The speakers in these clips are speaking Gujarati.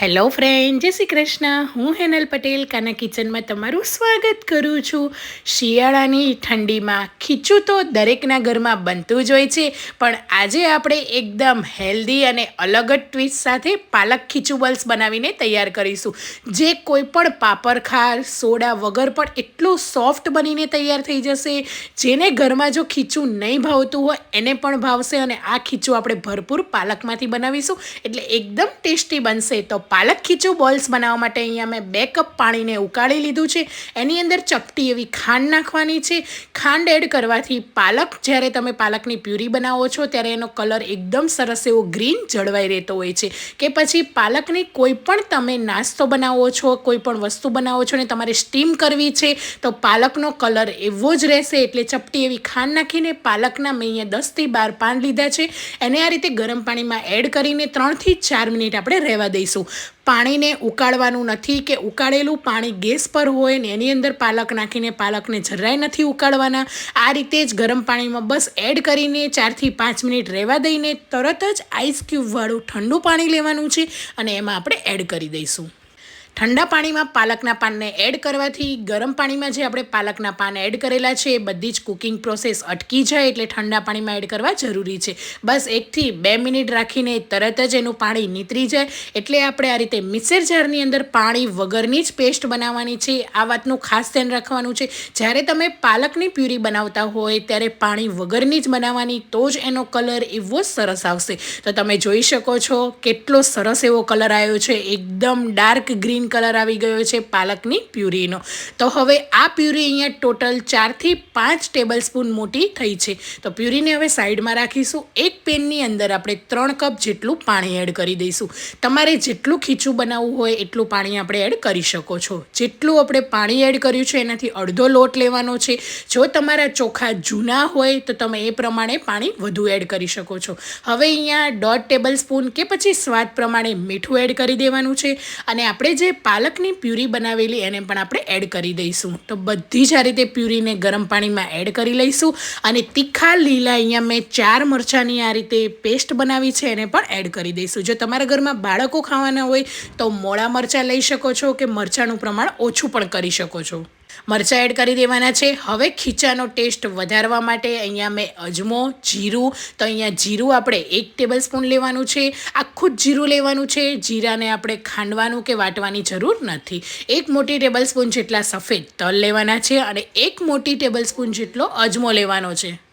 હેલો ફ્રેન્ડ જય શ્રી કૃષ્ણ. હું હેનલ પટેલ, કાના કિચનમાં તમારું સ્વાગત કરું છું. શિયાળાની ઠંડીમાં ખીચું તો દરેકના ઘરમાં બનતું જ હોય છે, પણ આજે આપણે એકદમ હેલ્ધી અને અલગ જ ટ્વિસ્ટ સાથે પાલક ખીચું બલ્સ બનાવીને તૈયાર કરીશું. જે કોઈ પણ પાપડ ખાર, સોડા વગર પણ એટલું સોફ્ટ બનીને તૈયાર થઈ જશે, જેને ઘરમાં જો ખીચું નહીં ભાવતું હોય, એને પણ ભાવશે અને આ ખીચું આપણે ભરપૂર પાલકમાંથી બનાવીશું. એટલે એકદમ ટેસ્ટી બનશે. તો પાલક ખીચું બોલ્સ બનાવવા માટે અહીંયા મેં બે કપ પાણીને ઉકાળી લીધું છે. એની અંદર ચપટી એવી ખાંડ નાખવાની છે. ખાંડ એડ કરવાથી પાલક, જ્યારે તમે પાલકની પ્યુરી બનાવો છો, ત્યારે એનો કલર એકદમ સરસ એવો ગ્રીન જળવાઈ રહેતો હોય છે. કે પછી પાલકની કોઈ પણ તમે નાસ્તો બનાવો છો, કોઈ પણ વસ્તુ બનાવો છો ને તમારે સ્ટીમ કરવી છે, તો પાલકનો કલર એવો જ રહેશે. એટલે ચપટી એવી ખાંડ નાખીને પાલકના મેં અહીંયા દસથી બાર પાન લીધા છે. એને આ રીતે ગરમ પાણીમાં એડ કરીને ત્રણથી ચાર મિનિટ આપણે રહેવા દઈશું. પાણીને ઉકાળવાનું નથી કે ઉકાળેલું પાણી ગેસ પર હોય ને એની અંદર પાલક નાખીને પાલકને જરાય નથી ઉકાળવાના. આ રીતે જ ગરમ પાણીમાં બસ એડ કરીને ચારથી પાંચ મિનિટ રહેવા દઈને તરત જ આઈસ ક્યુબવાળું ઠંડુ પાણી લેવાનું છે અને એમાં આપણે એડ કરી દઈશું. ઠંડા પાણીમાં પાલકના પાનને એડ કરવાથી ગરમ પાણીમાં જે આપણે પાલકના પાન એડ કરેલા છે, એ બધી જ કુકિંગ પ્રોસેસ અટકી જાય એટલે ઠંડા પાણીમાં એડ કરવા જરૂરી છે. બસ એકથી બે મિનિટ રાખીને તરત જ એનું પાણી નીતરી જાય. એટલે આપણે આ રીતે મિક્સર જારની અંદર પાણી વગરની જ પેસ્ટ બનાવવાની છે. આ વાતનું ખાસ ધ્યાન રાખવાનું છે. જ્યારે તમે પાલકની પ્યુરી બનાવતા હોય, ત્યારે પાણી વગરની જ બનાવવાની, તો જ એનો કલર એવો સરસ આવશે. તો તમે જોઈ શકો છો કેટલો સરસ એવો કલર આવ્યો છે. એકદમ ડાર્ક ગ્રીન કલર આવી ગયો છે પાલકની પ્યુરીનો. તો હવે આ પ્યુરી અહીંયા ટોટલ ચારથી પાંચ ટેબલ સ્પૂન મોટી થઈ છે. તો પ્યુરીને હવે સાઈડમાં રાખીશું. એક પેનની અંદર આપણે ત્રણ કપ જેટલું પાણી એડ કરી દઈશું. તમારે જેટલું ખીચું બનાવવું હોય એટલું પાણી આપણે એડ કરી શકો છો. જેટલું આપણે પાણી એડ કર્યું છે એનાથી અડધો લોટ લેવાનો છે. જો તમારા ચોખા જૂના હોય તો તમે એ પ્રમાણે પાણી વધુ એડ કરી શકો છો. હવે અહીંયા દોઢ ટેબલ સ્પૂન કે પછી સ્વાદ પ્રમાણે મીઠું એડ કરી દેવાનું છે. અને આપણે જે પાલકની પ્યુરી બનાવેલી એને પણ આપણે એડ કરી દઈશું. તો બધી જ આ રીતે પ્યુરીને ગરમ પાણીમાં એડ કરી લઈશું અને તીખા લીલા અહીંયા મેં ચાર મરચાંની આ રીતે પેસ્ટ બનાવી છે એને પણ એડ કરી દઈશું. જો તમારા ઘરમાં બાળકો ખાવાના હોય તો મોળા મરચાં લઈ શકો છો કે મરચાંનું પ્રમાણ ઓછું પણ કરી શકો છો. મરચાં એડ કરી દેવાના છે. હવે ખીચાનો ટેસ્ટ વધારવા માટે અહીંયા મેં અજમો, જીરું, તો અહીંયા જીરું આપણે એક ટેબલ સ્પૂન લેવાનું છે. આખું જ જીરું લેવાનું છે. જીરાને આપણે ખાંડવાનું કે વાટવાની જરૂર નથી. એક મોટી ટેબલ સ્પૂન જેટલા સફેદ તલ લેવાના છે અને એક મોટી ટેબલ સ્પૂન જેટલો અજમો લેવાનો છે.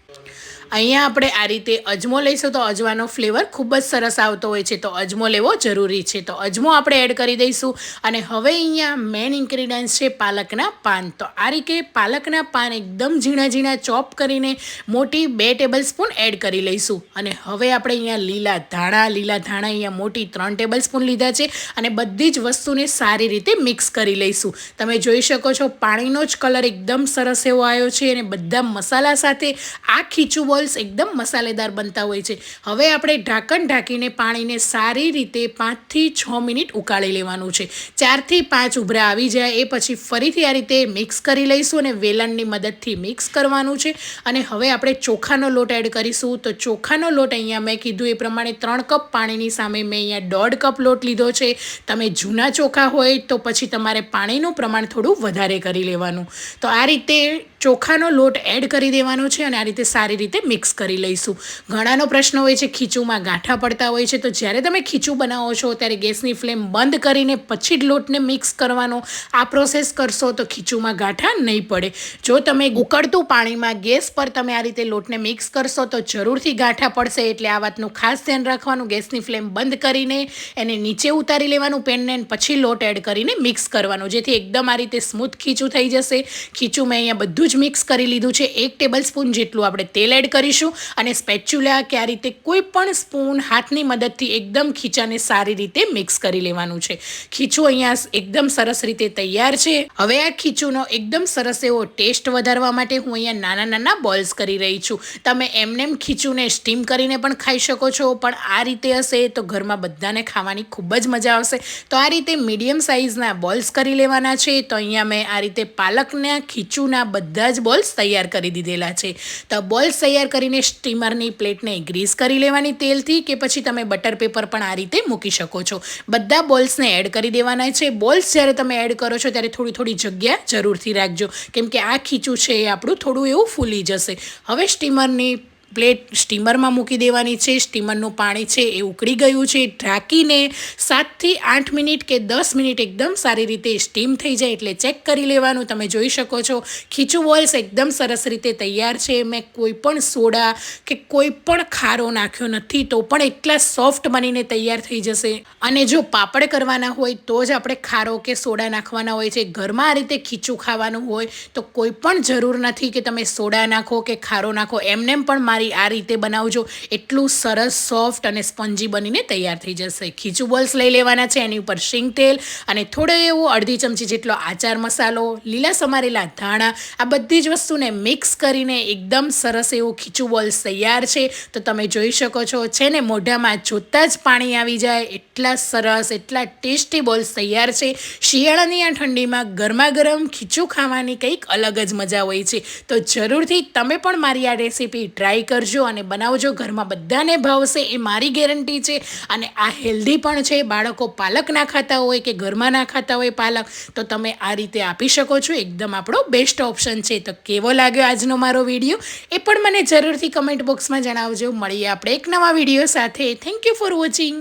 અહીંયા આપણે આ રીતે અજમો લઈશું તો અજવાનો ફ્લેવર ખૂબ જ સરસ આવતો હોય છે. તો અજમો લેવો જરૂરી છે. તો અજમો આપણે એડ કરી દઈશું. અને હવે અહીંયા મેઇન ઇન્ગ્રીડિયન્ટ્સ છે પાલકના પાન. તો આ રીતે પાલકના પાન એકદમ ઝીણા ઝીણા ચોપ કરીને મોટી બે ટેબલ સ્પૂન એડ કરી લઈશું. અને હવે આપણે અહીંયા લીલા ધાણા લીલા ધાણા અહીંયા મોટી ત્રણ ટેબલ સ્પૂન લીધા છે. અને બધી જ વસ્તુને સારી રીતે મિક્સ કરી લઈશું. તમે જોઈ શકો છો પાણીનો જ કલર એકદમ સરસ એવો આવ્યો છે. અને બધા મસાલા સાથે આ ખીચું બોલ્સ એકદમ મસાલેદાર બનતા હોય છે. હવે આપણે ઢાંકણ ઢાંકીને પાણીને સારી રીતે પાંચથી છ મિનિટ ઉકાળી લેવાનું છે. ચારથી પાંચ ઉભરા આવી જાય, એ પછી ફરીથી આ રીતે મિક્સ કરી લઈશું અને વેલણની મદદથી મિક્સ કરવાનું છે. અને હવે આપણે ચોખાનો લોટ એડ કરીશું. તો ચોખાનો લોટ અહીંયા મેં કીધું એ પ્રમાણે ત્રણ કપ પાણીની સામે મેં અહીંયા દોઢ કપ લોટ લીધો છે. તમે જૂના ચોખા હોય તો પછી તમારે પાણીનું પ્રમાણ થોડું વધારે કરી લેવાનું. તો આ રીતે ચોખાનો લોટ એડ કરી દેવાનો છે અને આ રીતે સારી રીતે મિક્સ કરી લઈશું. ઘણાનો પ્રશ્ન હોય છે, ખીચુંમાં ગાંઠા પડતા હોય છે, તો જ્યારે તમે ખીચું બનાવો છો, ત્યારે ગેસની ફ્લેમ બંધ કરીને પછી જ લોટને મિક્સ કરવાનો આ પ્રોસેસ કરશો, તો ખીચુંમાં ગાંઠા નહીં પડે. જો તમે ઉકળતું પાણીમાં ગેસ પર તમે આ રીતે લોટને મિક્સ કરશો, તો જરૂરથી ગાંઠા પડશે. એટલે આ વાતનું ખાસ ધ્યાન રાખવાનું, ગેસની ફ્લેમ બંધ કરીને એને નીચે ઉતારી લેવાનું પેનને પછી લોટ એડ કરીને મિક્સ કરવાનો, જેથી એકદમ આ રીતે સ્મૂથ ખીચું થઈ જશે. ખીચું મેં અહીંયા બધું જ મિક્સ કરી લીધું છે. એક ટેબલ સ્પૂન જેટલું આપણે તેલ એડ કરીશું અને સ્પેચ્યુલા કે આ રીતે કોઈ પણ સ્પૂન હાથની મદદથી એકદમ ખીચાને સારી રીતે મિક્સ કરી લેવાનું છે. ખીચું અહીંયા એકદમ સરસ રીતે તૈયાર છે. હવે આ ખીચુનો એકદમ સરસ એવો ટેસ્ટ વધારવા માટે હું અહીંયા નાના નાના બોલ્સ કરી રહી છું. તમે એમનેમ ખીચુને સ્ટીમ કરીને પણ ખાઈ શકો છો, પણ આ રીતે હશે તો ઘરમાં બધાને ખાવાની ખૂબ જ મજા આવશે. તો આ રીતે મીડિયમ સાઇઝના બોલ્સ કરી લેવાના છે. તો અહીંયા મેં આ રીતે પાલકના ખીચુના બધા બધા જ બોલ્સ તૈયાર કરી દીધેલા છે. તો બોલ્સ તૈયાર કરીને સ્ટીમરની પ્લેટને ગ્રીસ કરી લેવાની તેલથી કે પછી તમે બટર પેપર પણ આ રીતે મૂકી શકો છો. બધા બોલ્સને એડ કરી દેવાના છે. બોલ્સ જ્યારે તમે એડ કરો છો ત્યારે થોડી થોડી જગ્યા જરૂરથી રાખજો. કેમ કે આ ખીચું છે એ આપણું થોડું એવું ફૂલી જશે. હવે સ્ટીમરની પ્લેટ સ્ટીમરમાં મૂકી દેવાની છે, સ્ટીમરનું પાણી છે એ ઉકળી ગયું છે, ઢાંકીને સાતથી આઠ મિનિટ કે દસ મિનિટ એકદમ સારી રીતે સ્ટીમ થઈ જાય એટલે ચેક કરી લેવાનું. તમે જોઈ શકો છો, ખીચું બોલ્સ એકદમ સરસ રીતે તૈયાર છે. મેં કોઈ પણ સોડા કે કોઈ પણ ખારો નાખ્યો નથી તો પણ એટલા સોફ્ટ બનીને તૈયાર થઈ જશે. અને જો પાપડ કરવાના હોય તો જ આપણે ખારો કે સોડા નાખવાના હોય છે. ઘરમાં આ રીતે ખીચું ખાવાનું હોય તો કોઈ પણ જરૂર નથી કે તમે સોડા નાખો કે ખારો નાખો. એમને પણ મારી આ રીતે બનાવજો. એટલું સરસ સોફ્ટ અને સ્પંજી બનીને તૈયાર થઈ જશે. ખીચું બોલ્સ લઈ લેવાના છે, એની ઉપર શીંગ તેલ અને થોડો એવો અડધી ચમચી જેટલો આચાર મસાલો, લીલા સમારેલા ધાણા, આ બધી જ વસ્તુને મિક્સ કરીને એકદમ સરસ એવું ખીચું બોલ્સ તૈયાર છે. તો તમે જોઈ શકો છો, છે ને મોઢામાં જોતાં જ પાણી આવી જાય. એટલા સરસ, એટલા ટેસ્ટી બોલ્સ તૈયાર છે. શિયાળાની આ ઠંડીમાં ગરમા ગરમ ખીચું ખાવાની કંઈક અલગ જ મજા હોય છે. તો જરૂરથી તમે પણ મારી આ રેસીપી ટ્રાય કરજો અને બનાવજો. ઘરમાં બધાને ભાવશે એ મારી ગેરંટી છે. અને આ હેલ્ધી પણ છે. બાળકો પાલક ના ખાતા હોય કે ઘરમાં ના ખાતા હોય પાલક, તો તમે આ રીતે આપી શકો છો. એકદમ આપણો બેસ્ટ ઓપ્શન છે. તો કેવો લાગ્યો આજનો મારો વીડિયો એ પણ મને જરૂરથી કમેન્ટ બોક્સમાં જણાવજો. મળીએ આપણે એક નવા વીડિયો સાથે. Thank you for watching